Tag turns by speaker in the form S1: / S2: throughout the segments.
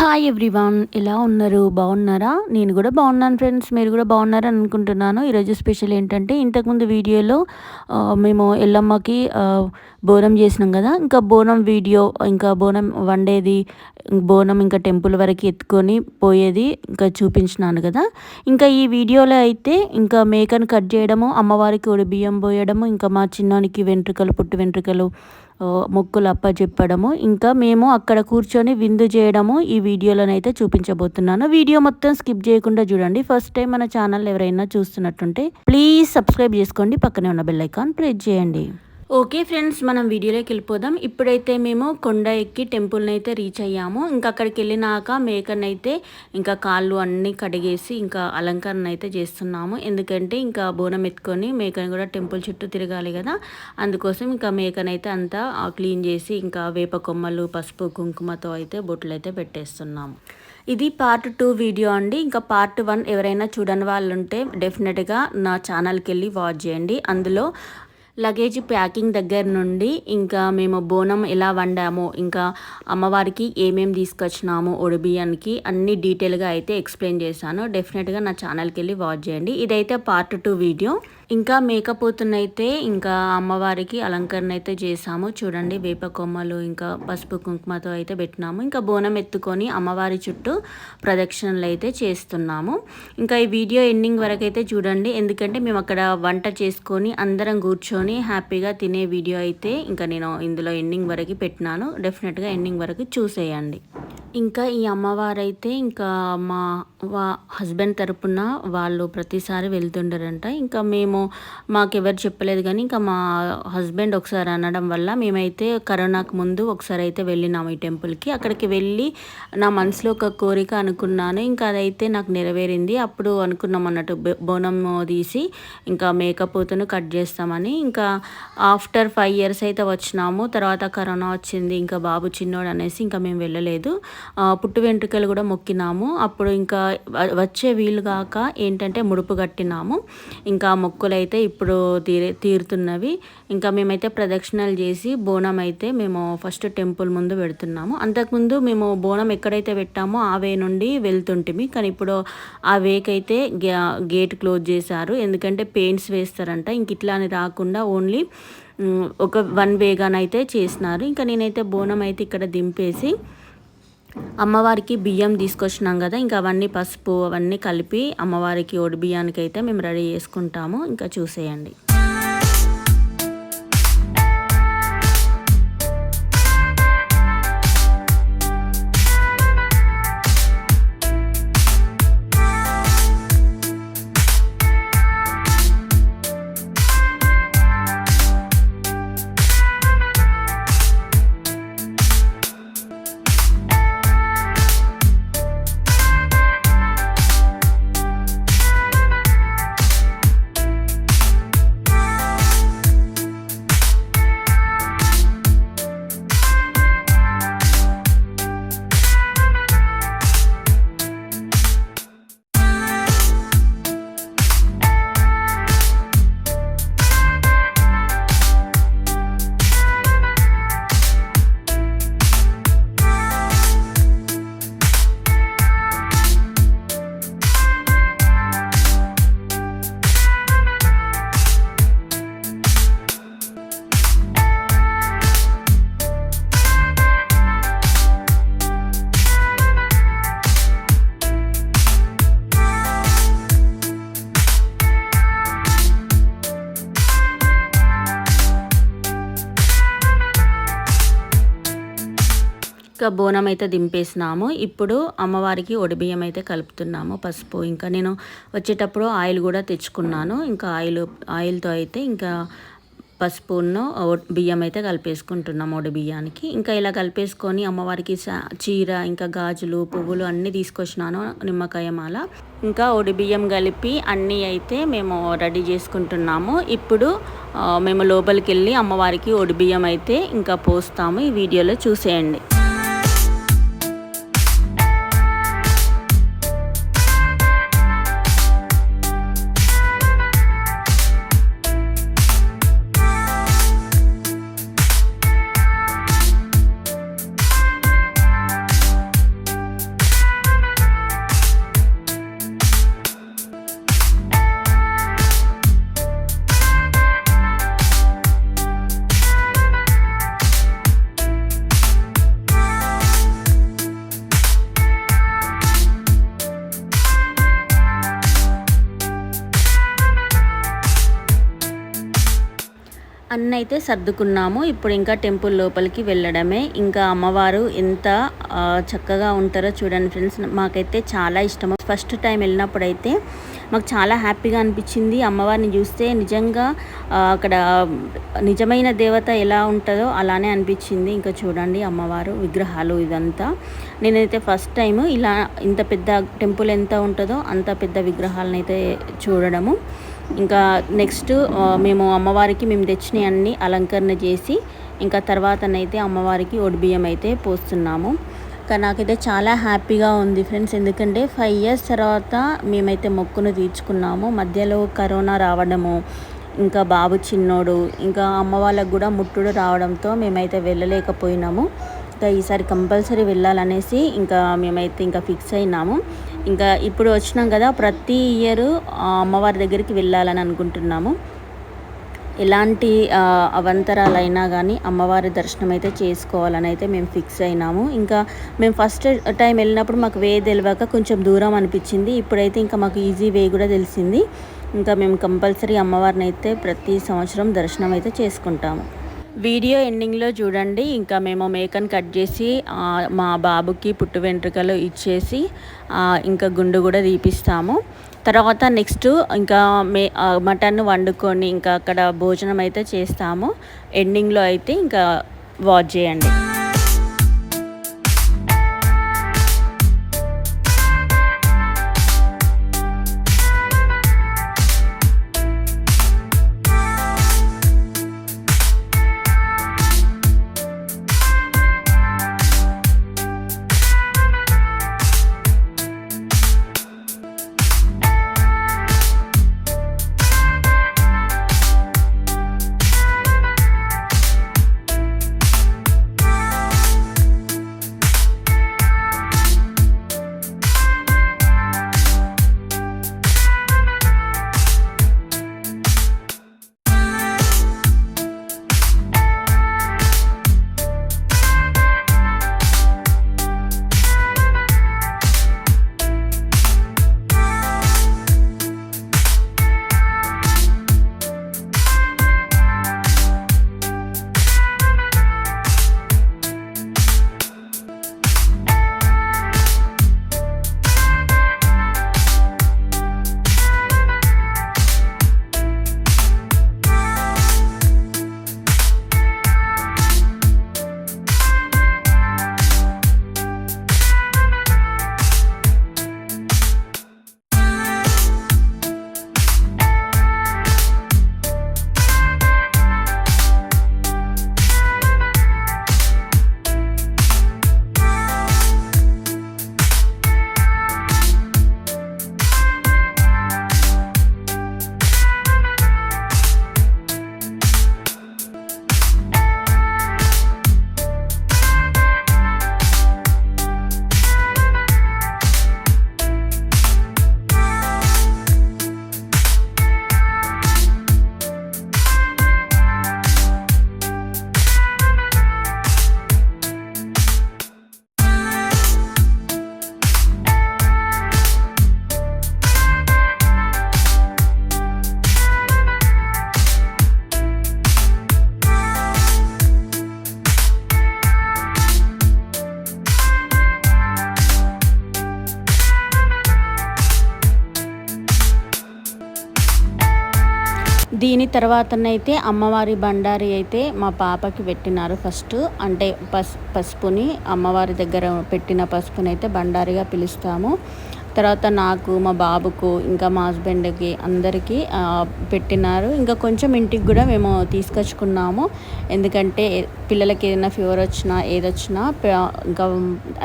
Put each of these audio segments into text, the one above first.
S1: hi everyone ఎలా ఉన్నారు బాగున్నారా నేను కూడా బాగున్నాను ఫ్రెండ్స్ మీరు కూడా బాగున్నారని అనుకుంటున్నాను ఈరోజు స్పెషల్ ఏంటంటే ఇంతకుముందు వీడియోలో మేము ఎల్లమ్మకి బోనం చేసినాం కదా ఇంకా బోనం వీడియో ఇంకా బోనం వండేది బోనం ఇంకా టెంపుల్ వరకు ఎత్తుకొని పోయేది ఇంకా చూపించినాను కదా ఇంకా ఈ వీడియోలో అయితే ఇంకా మేకను కట్ చేయడము అమ్మవారికి బియ్యం పోయడము ఇంకా మా చిన్నానికి వెంట్రుకలు పుట్టు వెంట్రుకలు మొక్కులు అప్పచెప్పడము ఇంకా మేము అక్కడ కూర్చొని విందు చేయడము ఈ అయితే చూపించబోతున్నాను వీడియో మొత్తం స్కిప్ చేయకుండా చూడండి ఫస్ట్ టైం మన ఛానల్ ఎవరైనా చూస్తున్నట్టుంటే ప్లీజ్ సబ్స్క్రైబ్ చేసుకోండి పక్కనే ఉన్న బెల్ ఐకాన్ ప్రెస్ చేయండి ఓకే ఫ్రెండ్స్ మనం వీడియోలోకి వెళ్ళిపోదాం ఇప్పుడైతే మేము కొండ ఎక్కి టెంపుల్ని అయితే రీచ్ అయ్యాము ఇంకా అక్కడికి వెళ్ళినాక మేకని అయితే ఇంకా కాళ్ళు అన్నీ కడిగేసి ఇంకా అలంకరణ అయితే చేస్తున్నాము ఎందుకంటే ఇంకా బోనం ఎత్తుకొని మేకని కూడా టెంపుల్ చుట్టూ తిరగాలి కదా అందుకోసం ఇంకా మేకని అయితే అంతా క్లీన్ చేసి ఇంకా వేప కొమ్మలు పసుపు కుంకుమతో అయితే బొట్లు అయితే పెట్టేస్తున్నాము ఇది పార్ట్ టూ వీడియో అండి ఇంకా పార్ట్ వన్ ఎవరైనా చూడని వాళ్ళు ఉంటే డెఫినెట్గా నా ఛానల్కి వెళ్ళి వాచ్ చేయండి అందులో లగేజ్ ప్యాకింగ్ దగ్గర నుండి ఇంకా మేము బోనం ఎలా వండామో ఇంకా అమ్మవారికి ఏమేమి తీసుకొచ్చినాము ఒడిబియానికి అన్ని డీటెయిల్గా అయితే ఎక్స్ప్లెయిన్ చేశాను డెఫినెట్గా నా ఛానల్కి వెళ్ళి వాచ్ చేయండి ఇదైతే పార్ట్ టూ వీడియో ఇంకా మేకపోతున్నైతే ఇంకా అమ్మవారికి అలంకరణ అయితే చేసాము చూడండి వేప కొమ్మలు ఇంకా పసుపు కుంకుమతో అయితే పెట్టినాము ఇంకా బోనం ఎత్తుకొని అమ్మవారి చుట్టూ ప్రదక్షిణలు అయితే చేస్తున్నాము ఇంకా ఈ వీడియో ఎండింగ్ వరకు అయితే చూడండి ఎందుకంటే మేము అక్కడ వంట చేసుకొని అందరం కూర్చొని హ్యాపీగా తినే వీడియో అయితే ఇంకా నేను ఇందులో ఎండింగ్ వరకు పెట్టినాను డెఫినెట్గా ఎండింగ్ వరకు చూసేయండి ఇంకా ఈ అమ్మవారైతే ఇంకా మా వా హస్బెండ్ తరపున వాళ్ళు ప్రతిసారి వెళ్తుండరంట ఇంకా మేము మాకెవరు చెప్పలేదు కానీ ఇంకా మా హస్బెండ్ ఒకసారి అనడం వల్ల మేమైతే కరోనాకు ముందు ఒకసారి అయితే వెళ్ళినాము ఈ టెంపుల్కి అక్కడికి వెళ్ళి నా మనసులో ఒక కోరిక అనుకున్నాను ఇంకా అదైతే నాకు నెరవేరింది అప్పుడు అనుకున్నాం అన్నట్టు బోనం తీసి ఇంకా మేకపోతును కట్ చేస్తామని ఇంకా ఆఫ్టర్ ఫైవ్ ఇయర్స్ అయితే వచ్చినాము తర్వాత కరోనా వచ్చింది ఇంకా బాబు చిన్నోడు అనేసి ఇంకా మేము వెళ్ళలేదు పుట్టు వెంట్రుకలు కూడా మొక్కినాము అప్పుడు ఇంకా వచ్చే వీలు కాక ఏంటంటే ముడుపు కట్టినాము ఇంకా అయితే ఇప్పుడు తీరే తీరుతున్నవి ఇంకా మేమైతే ప్రదక్షిణలు చేసి బోనం అయితే మేము ఫస్ట్ టెంపుల్ ముందు పెడుతున్నాము అంతకుముందు మేము బోనం ఎక్కడైతే పెట్టామో ఆ వే నుండి వెళ్తుంటిమి కానీ ఇప్పుడు ఆ వేకైతే గేట్ క్లోజ్ చేశారు ఎందుకంటే పెయింట్స్ వేస్తారంట ఇంక ఇట్లా అని రాకుండా ఓన్లీ ఒక వన్ వేగానైతే చేసినారు ఇంకా నేనైతే బోనం అయితే ఇక్కడ దింపేసి అమ్మవారికి బియ్యం తీసుకొచ్చినాం కదా ఇంకా అవన్నీ పసుపు అవన్నీ కలిపి అమ్మవారికి ఒడి బియ్యానికి అయితే మేము రెడీ చేసుకుంటాము ఇంకా చూసేయండి ఇంకా బోనం అయితే దింపేసినాము ఇప్పుడు అమ్మవారికి ఒడిబియ్యం అయితే కలుపుతున్నాము పసుపు ఇంకా నేను వచ్చేటప్పుడు ఆయిల్ కూడా తెచ్చుకున్నాను ఇంకా ఆయిల్ ఆయిల్తో అయితే ఇంకా పసుపును బియ్యం అయితే కలిపేసుకుంటున్నాము ఒడి బియ్యానికి ఇంకా ఇలా కలిపేసుకొని అమ్మవారికి చీర ఇంకా గాజులు పువ్వులు అన్నీ తీసుకొచ్చినాను నిమ్మకాయ మాల ఇంకా ఒడి బియ్యం కలిపి అన్నీ అయితే మేము రెడీ చేసుకుంటున్నాము ఇప్పుడు మేము లోపలికి వెళ్ళి అమ్మవారికి ఒడి బియ్యం అయితే ఇంకా పోస్తాము ఈ వీడియోలో చూసేయండి అన్నీ అయితే సర్దుకున్నాము ఇప్పుడు ఇంకా టెంపుల్ లోపలికి వెళ్ళడమే ఇంకా అమ్మవారు ఎంత చక్కగా ఉంటారో చూడండి ఫ్రెండ్స్ మాకైతే చాలా ఇష్టము ఫస్ట్ టైం వెళ్ళినప్పుడు అయితే మాకు చాలా హ్యాపీగా అనిపించింది అమ్మవారిని చూస్తే నిజంగా అక్కడ నిజమైన దేవత ఎలా ఉంటుందో అలానే అనిపించింది ఇంకా చూడండి అమ్మవారు విగ్రహాలు ఇదంతా నేనైతే ఫస్ట్ టైం ఇలా ఇంత పెద్ద టెంపుల్ ఎంత ఉంటుందో అంత పెద్ద విగ్రహాలను అయితే చూడడము ఇంకా నెక్స్ట్ మేము అమ్మవారికి మేము తెచ్చినవి అన్నీ అలంకరణ చేసి ఇంకా తర్వాతనైతే అమ్మవారికి ఒడిబియ్యం అయితే పోస్తున్నాము కానీ నాకైతే చాలా హ్యాపీగా ఉంది ఫ్రెండ్స్ ఎందుకంటే ఫైవ్ ఇయర్స్ తర్వాత మేమైతే మొక్కును తీర్చుకున్నాము మధ్యలో కరోనా రావడము ఇంకా బాబు చిన్నోడు ఇంకా అమ్మ వాళ్ళకు కూడా ముట్టుడు రావడంతో మేమైతే వెళ్ళలేకపోయినాము ఇంకా ఈసారి కంపల్సరీ వెళ్ళాలనేసి ఇంకా మేమైతే ఇంకా ఫిక్స్ అయినాము ఇంకా ఇప్పుడు వచ్చినాం కదా ప్రతి ఇయర్ అమ్మవారి దగ్గరికి వెళ్ళాలని అనుకుంటున్నాము ఎలాంటి అవంతరాలైనా కానీ అమ్మవారి దర్శనం అయితే చేసుకోవాలని అయితే మేము ఫిక్స్ అయినాము ఇంకా మేము ఫస్ట్ టైం వెళ్ళినప్పుడు మాకు వే తెలియక కొంచెం దూరం అనిపించింది ఇప్పుడైతే ఇంకా మాకు ఈజీ వే కూడా తెలిసింది ఇంకా మేము కంపల్సరీ అమ్మవారిని అయితే ప్రతి సంవత్సరం దర్శనం అయితే చేసుకుంటాము వీడియో ఎండింగ్లో చూడండి ఇంకా మేము మేకను కట్ చేసి మా బాబుకి పుట్టు వెంట్రుకలు ఇచ్చేసి ఇంకా గుండు కూడా తీపిస్తాము తర్వాత నెక్స్ట్ ఇంకా మే మటన్ వండుకొని ఇంకా అక్కడ భోజనం అయితే చేస్తాము ఎండింగ్లో అయితే ఇంకా వాచ్ చేయండి దీని తర్వాతనైతే అమ్మవారి బండారి అయితే మా పాపకి పెట్టినారు ఫస్ట్ అంటే పసు పసుపుని అమ్మవారి దగ్గర పెట్టిన పసుపుని అయితే బండారిగా పిలుస్తాము తర్వాత నాకు మా బాబుకు ఇంకా మా హస్బెండ్కి అందరికీ పెట్టినారు ఇంకా కొంచెం ఇంటికి కూడా మేము తీసుకొచ్చుకున్నాము ఎందుకంటే పిల్లలకి ఏదైనా ఫీవర్ వచ్చినా ఏదొచ్చినా ఇంకా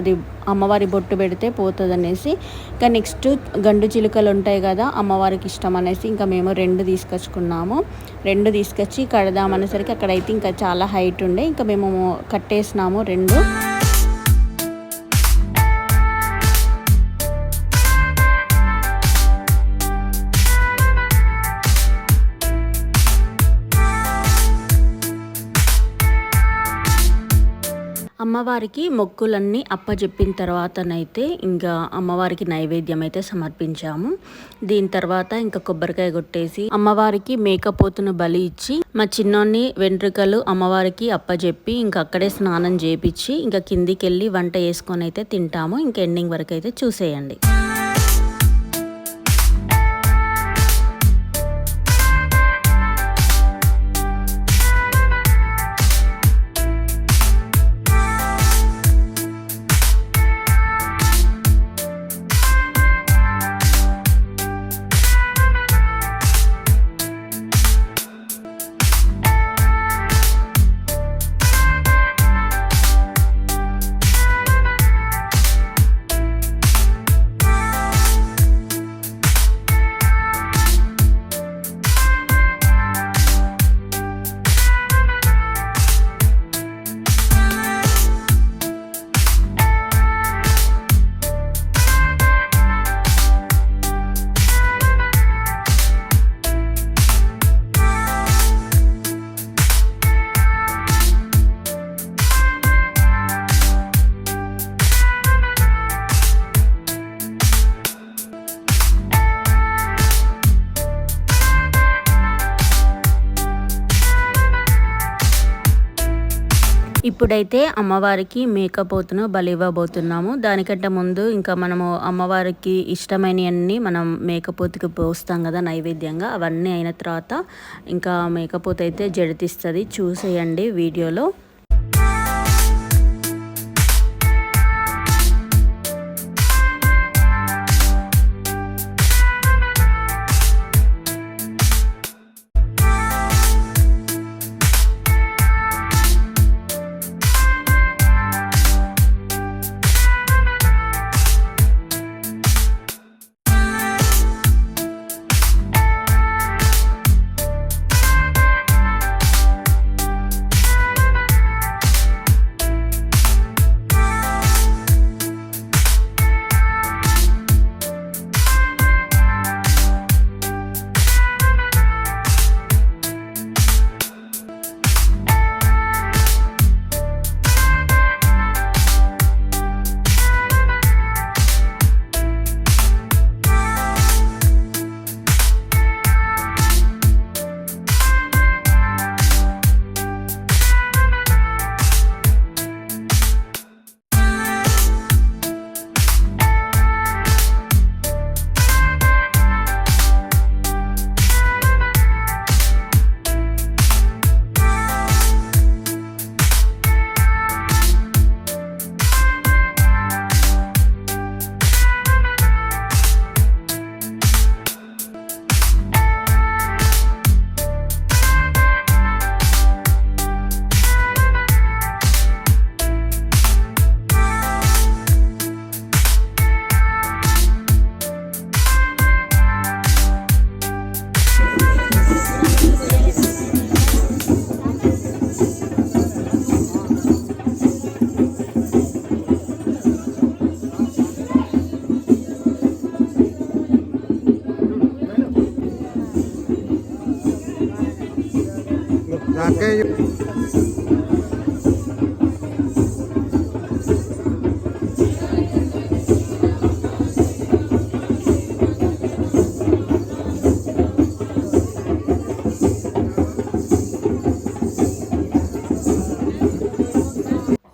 S1: అది అమ్మవారి బొట్టు పెడితే పోతుంది అనేసి ఇంకా నెక్స్ట్ గండు చిలుకలు ఉంటాయి కదా అమ్మవారికి ఇష్టం అనేసి ఇంకా మేము రెండు తీసుకొచ్చుకున్నాము రెండు తీసుకొచ్చి కడదామనేసరికి అక్కడైతే ఇంకా చాలా హైట్ ఉండే ఇంకా మేము కట్టేసినాము రెండు అమ్మవారికి మొక్కులన్నీ అప్పజెప్పిన తర్వాతనైతే ఇంకా అమ్మవారికి నైవేద్యం అయితే సమర్పించాము దీని తర్వాత ఇంకా కొబ్బరికాయ కొట్టేసి అమ్మవారికి మేకపోతును బలి ఇచ్చి మా చిన్నోన్ని వెంట్రుకలు అమ్మవారికి అప్పజెప్పి ఇంకా అక్కడే స్నానం చేపించి ఇంకా కిందికి వెళ్ళి వంట వేసుకొని అయితే తింటాము ఇంకా ఎండింగ్ వరకు అయితే చూసేయండి ఇప్పుడైతే అమ్మవారికి మేకపోతును బలివ్వబోతున్నాము దానికంటే ముందు ఇంకా మనము అమ్మవారికి ఇష్టమైనవన్నీ మనం మేకపోతుకి పోస్తాం కదా నైవేద్యంగా అవన్నీ అయిన తర్వాత ఇంకా మేకపోత అయితే జడితిస్తుంది చూసేయండి వీడియోలో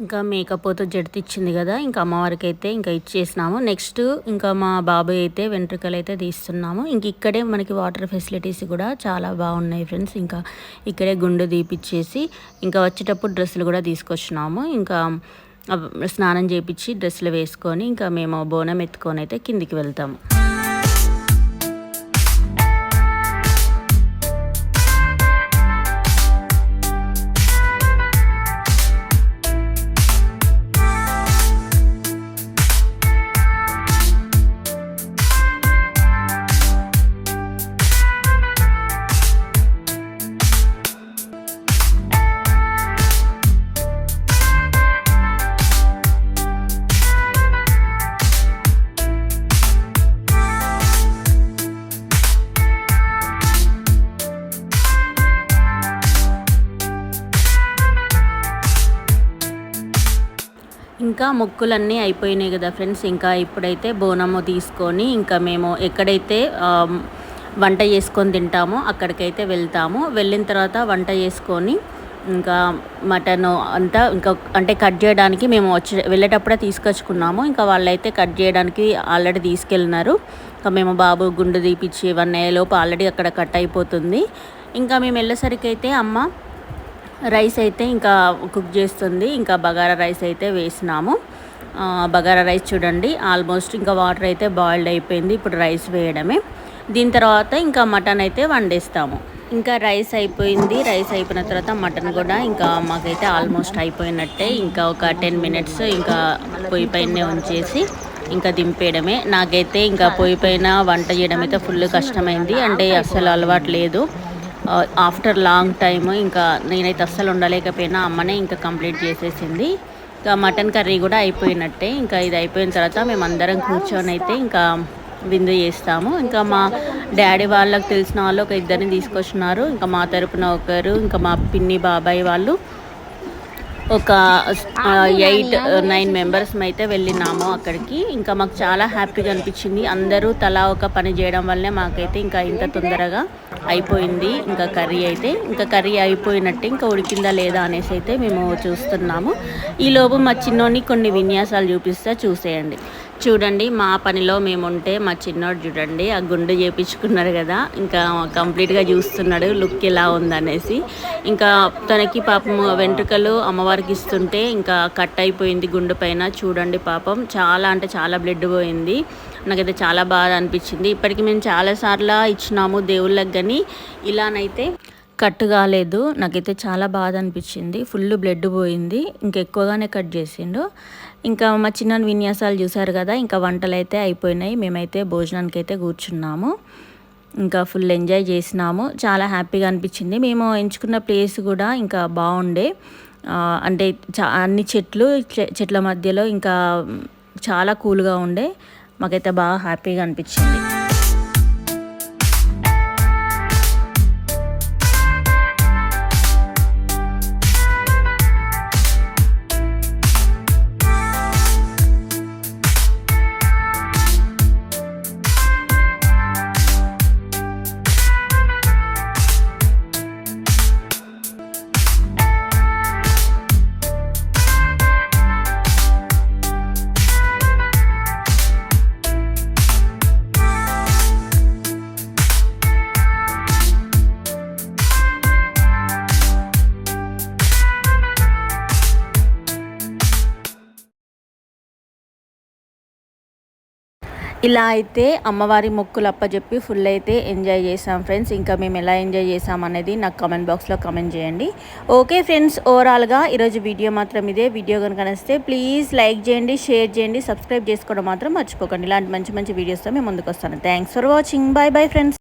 S1: ఇంకా మేకపోతు జడితిచ్చింది కదా ఇంకా అమ్మవారికి అయితే ఇంకా ఇచ్చేసినాము నెక్స్ట్ ఇంకా మా బాబాయ్ అయితే వెంట్రుకలు అయితే తీస్తున్నాము ఇంక ఇక్కడే మనకి వాటర్ ఫెసిలిటీస్ కూడా చాలా బాగున్నాయి ఫ్రెండ్స్ ఇంకా ఇక్కడే గుండు దీపిచ్చేసి ఇంకా వచ్చేటప్పుడు డ్రెస్సులు కూడా తీసుకొచ్చినాము ఇంకా స్నానం చేయించి డ్రెస్సులు వేసుకొని ఇంకా మేము బోనం ఎత్తుకొని అయితే కిందికి వెళ్తాము ఇంకా ముక్కులన్నీ అయిపోయినాయి కదా ఫ్రెండ్స్ ఇంకా ఇప్పుడైతే బోనము తీసుకొని ఇంకా మేము ఎక్కడైతే వంట చేసుకొని తింటామో అక్కడికైతే వెళ్తాము వెళ్ళిన తర్వాత వంట చేసుకొని ఇంకా మటన్ అంతా ఇంకా అంటే కట్ చేయడానికి మేము వచ్చి వెళ్ళేటప్పుడే తీసుకొచ్చుకున్నాము ఇంకా వాళ్ళైతే కట్ చేయడానికి ఆల్రెడీ తీసుకెళ్ళినారు ఇంకా మేము బాబు గుండు తీపిచ్చి ఇవన్నీ లోపు ఆల్రెడీ అక్కడ కట్ అయిపోతుంది ఇంకా మేము వెళ్ళేసరికి అయితే అమ్మ రైస్ అయితే ఇంకా కుక్ చేస్తుంది ఇంకా బగారా రైస్ అయితే వేసినాము బగారా రైస్ చూడండి ఆల్మోస్ట్ ఇంకా వాటర్ అయితే బాయిల్డ్ అయిపోయింది ఇప్పుడు రైస్ వేయడమే దీని తర్వాత ఇంకా మటన్ అయితే వండేస్తాము ఇంకా రైస్ అయిపోయింది రైస్ అయిపోయిన తర్వాత మటన్ కూడా ఇంకా మాకైతే ఆల్మోస్ట్ అయిపోయినట్టే ఇంకా ఒక టెన్ మినిట్స్ ఇంకా పొయ్యి పైనే ఉంచేసి ఇంకా దింపేయడమే నాకైతే ఇంకా పొయ్యి పైన వంట చేయడం అయితే ఫుల్ కష్టమైంది అంటే అస్సలు అలవాటు లేదు ఆఫ్టర్ లాంగ్ టైమ్ ఇంకా నేనైతే అస్సలు ఉండలేకపోయినా అమ్మనే ఇంకా కంప్లీట్ చేసేసింది ఇంకా మటన్ కర్రీ కూడా అయిపోయినట్టే ఇంకా ఇది అయిపోయిన తర్వాత మేము అందరం కూర్చొని అయితే ఇంకా విందు చేస్తాము ఇంకా మా డాడీ వాళ్ళకి తెలిసిన వాళ్ళు ఒక ఇద్దరిని తీసుకొచ్చినారు ఇంకా మా తరపున ఒకరు ఇంకా మా పిన్ని బాబాయ్ వాళ్ళు ఒక ఎయిట్ నైన్ మెంబర్స్ అయితే వెళ్ళినాము అక్కడికి ఇంకా మాకు చాలా హ్యాపీగా అనిపించింది అందరూ తలా ఒక పని చేయడం వల్లే మాకైతే ఇంకా ఇంత తొందరగా అయిపోయింది ఇంకా కర్రీ అయితే ఇంకా కర్రీ అయిపోయినట్టు ఇంకా ఉడికిందా లేదా అనేసి అయితే మేము చూస్తున్నాము ఈలోపు మా చిన్నోని కొన్ని విన్యాసాలు చూపిస్తే చూసేయండి చూడండి మా పనిలో మేముంటే మా చిన్నోడు చూడండి ఆ గుండు చేపించుకున్నారు కదా ఇంకా కంప్లీట్గా చూస్తున్నాడు లుక్ ఎలా ఉందనేసి ఇంకా తనకి పాపం వెంట్రుకలు అమ్మవారికి ఇస్తుంటే ఇంకా కట్ అయిపోయింది గుండు పైన చూడండి పాపం చాలా అంటే చాలా బ్లడ్ పోయింది నాకైతే చాలా బాధ అనిపించింది ఇప్పటికి మేము చాలాసార్లు ఇచ్చినాము దేవుళ్ళకి కానీ ఇలానైతే కట్ కాలేదు నాకైతే చాలా బాధ అనిపించింది ఫుల్ బ్లడ్ పోయింది ఇంకా ఎక్కువగానే కట్ చేసిండు ఇంకా మా చిన్న విన్యాసాలు చూశారు కదా ఇంకా వంటలు అయితే అయిపోయినాయి మేమైతే భోజనానికి అయితే కూర్చున్నాము ఇంకా ఫుల్ ఎంజాయ్ చేసినాము చాలా హ్యాపీగా అనిపించింది మేము ఎంచుకున్న ప్లేస్ కూడా ఇంకా బాగుండే అంటే అన్ని చెట్లు చెట్ల మధ్యలో ఇంకా చాలా కూల్గా ఉండే మాకైతే బాగా హ్యాపీగా అనిపించింది ఇలా అయితే అమ్మవారి మొక్కులు అప్పచెప్పి ఫుల్ అయితే ఎంజాయ్ చేసాం ఫ్రెండ్స్ ఇంకా మేము ఎలా ఎంజాయ్ చేసాం అనేది నాకు కమెంట్ బాక్స్లో కమెంట్ చేయండి ఓకే ఫ్రెండ్స్ ఓవరాల్గా ఈరోజు వీడియో మాత్రం ఇదే వీడియో కనుక నచ్చితే ప్లీజ్ లైక్ చేయండి షేర్ చేయండి సబ్స్క్రైబ్ చేసుకోవడం మాత్రం మర్చిపోకండి ఇలాంటి మంచి మంచి వీడియోస్తో మేము ముందుకు వస్తాను thanks for watching bye bye friends